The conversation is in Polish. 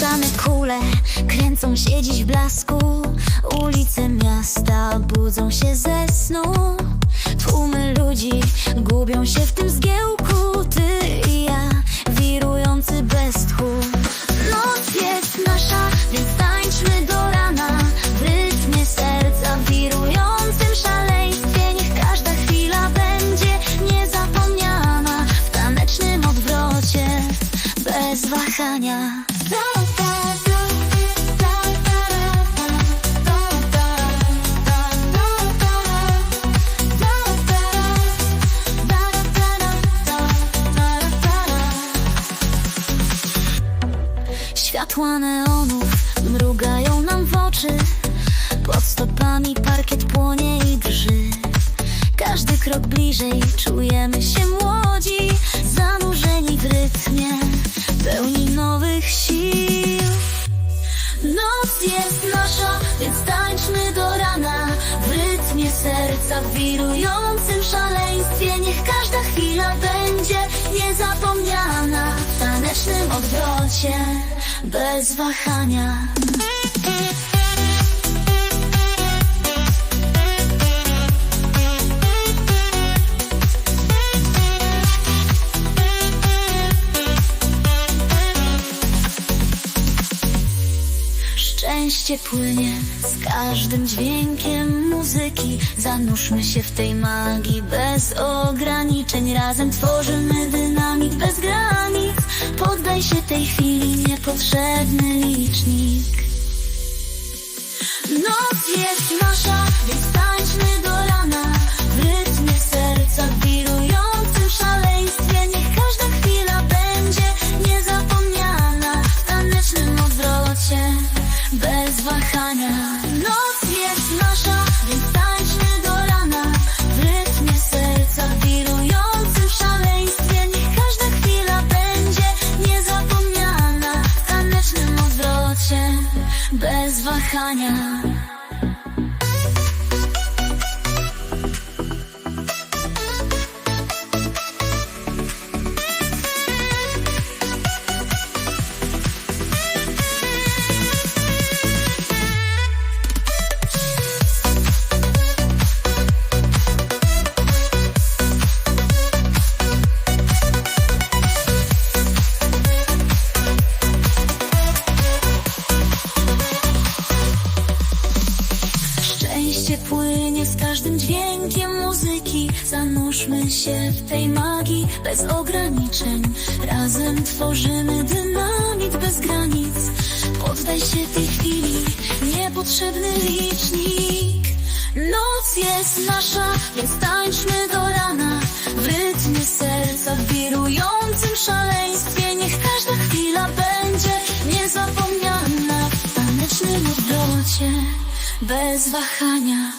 Same kule kręcą się dziś w blasku. Ulice miasta budzą się ze snu. Tłumy ludzi gubią się w Światła neonów mrugają nam w oczy. Pod stopami parkiet płonie i drży. Każdy krok bliżej czujemy się młodzi Zanurzeni w rytmie pełni nowych sił. Noc jest nasza, więc tańczmy do rana. W rytmie serca, w wirującym szaleństwie Niech każda chwila będzie niezapomniana. W tanecznym odwrocie, bez wahania Szczęście płynie. Z każdym dźwiękiem muzyki Zanurzmy się w tej magii. Bez ograniczeń Razem tworzymy dynamit bez granic Poddaj się tej chwili, niepotrzebny licznik. Noc jest nasza, bez wahania Szczęście płynie z każdym dźwiękiem muzyki. Zanurzmy się w tej magii bez ograniczeń. Razem tworzymy dynamit bez granic. Poddaj się tej chwili, niepotrzebny licznik. Noc jest nasza, więc tańczmy do rana. W rytmie serca, w wirującym szaleństwie Niech każda chwila będzie niezapomniana. W tanecznym odwrocie, bez wahania.